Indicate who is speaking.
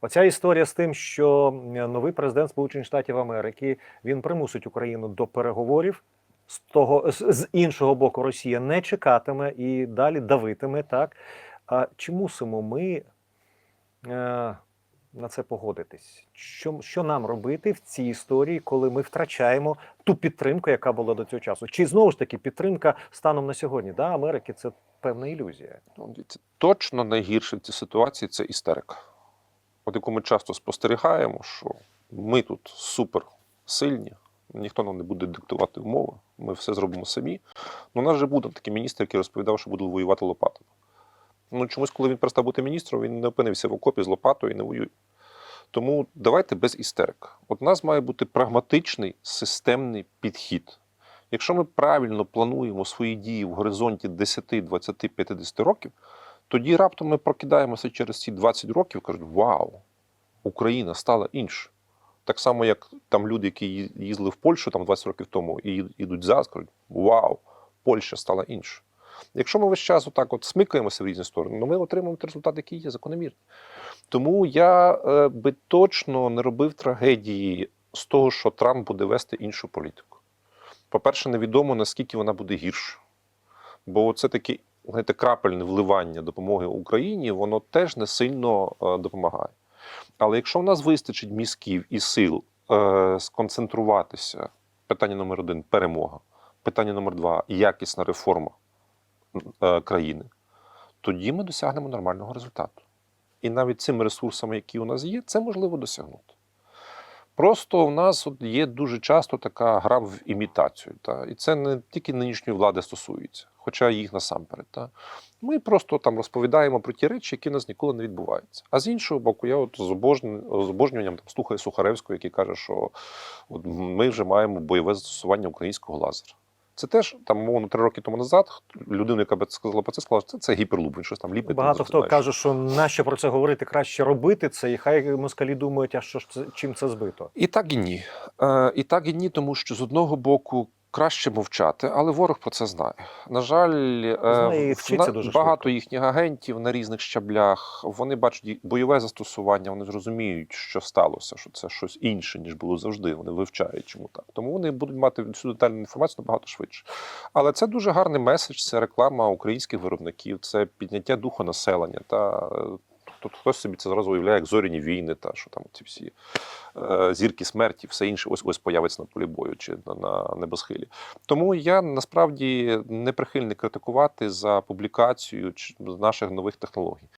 Speaker 1: Оця історія з тим, що новий президент Сполучених Штатів Америки він примусить Україну до переговорів. З того з, іншого боку, Росія не чекатиме і далі давитиме. Так а чи мусимо ми е, на це погодитись? Що, що нам робити в цій історії, коли ми втрачаємо ту підтримку, яка була до цього часу? Чи знову ж таки підтримка станом на сьогодні? Да, Америки це певна ілюзія.
Speaker 2: Ну, точно найгірше в цій ситуації це істерика. От яку ми часто спостерігаємо, що ми тут супер сильні, ніхто нам не буде диктувати умови, ми все зробимо самі. Ну, у нас же був такий міністр, який розповідав, що буде воювати лопатами. Ну, чомусь, коли він перестав бути міністром, він не опинився в окопі з лопатою і не воює. Тому давайте без істерик. От у нас має бути прагматичний системний підхід. Якщо ми правильно плануємо свої дії в горизонті 10, 20, 50 років, тоді раптом ми прокидаємося через ці 20 років і кажуть: Вау, Україна стала інша. Так само, як там люди, які їздили в Польщу там 20 років тому і йдуть зараз, кажуть, Вау, Польща стала інша. Якщо ми весь час отак от смикаємося в різні сторони, ну ми отримаємо той результат, який є закономірний. Тому я е, би точно не робив трагедії з того, що Трамп буде вести іншу політику. По-перше, невідомо, наскільки вона буде гірша. Бо це таке знаєте, крапельне вливання допомоги Україні, воно теж не сильно е, допомагає. Але якщо в нас вистачить мізків і сил е, сконцентруватися, питання номер один перемога, питання номер два якісна реформа е, країни, тоді ми досягнемо нормального результату. І навіть цими ресурсами, які у нас є, це можливо досягнути. Просто в нас от є дуже часто така гра в імітацію. Та? І це не тільки нинішньої влади стосується, хоча їх насамперед. Та? Ми просто там розповідаємо про ті речі, які в нас ніколи не відбуваються. А з іншого боку, я от з, обожн- з обожнюванням там, слухаю Сухаревського, який каже, що от ми вже маємо бойове застосування українського лазера. Це теж там, мовно, три роки тому назад людина, яка би сказала про це, сказала, що це, це гіперлуп, він щось там ліпить.
Speaker 1: Багато хто
Speaker 2: знаєш.
Speaker 1: каже, що нащо про це говорити, краще робити це, і хай москалі думають, а що ж це чим це збито.
Speaker 2: І так і ні. Е, і так і ні, тому що з одного боку краще мовчати, але ворог про це знає. На жаль, е,
Speaker 1: Знає вчиться
Speaker 2: на-
Speaker 1: дуже
Speaker 2: багато
Speaker 1: швидко.
Speaker 2: їхніх агентів на різних щаблях. Вони бачать бойове застосування, вони зрозуміють, що сталося, що це щось інше, ніж було завжди. Вони вивчають, чому так. Тому вони будуть мати всю детальну інформацію набагато швидше. Але це дуже гарний меседж, це реклама українських виробників, це підняття духу населення. Та е, Тут хтось собі це зразу уявляє, як зоряні війни, та що там ці всі е, зірки смерті, все інше ось ось появиться на полі бою чи на, на небосхилі. Тому я насправді не прихильний критикувати за публікацію наших нових технологій.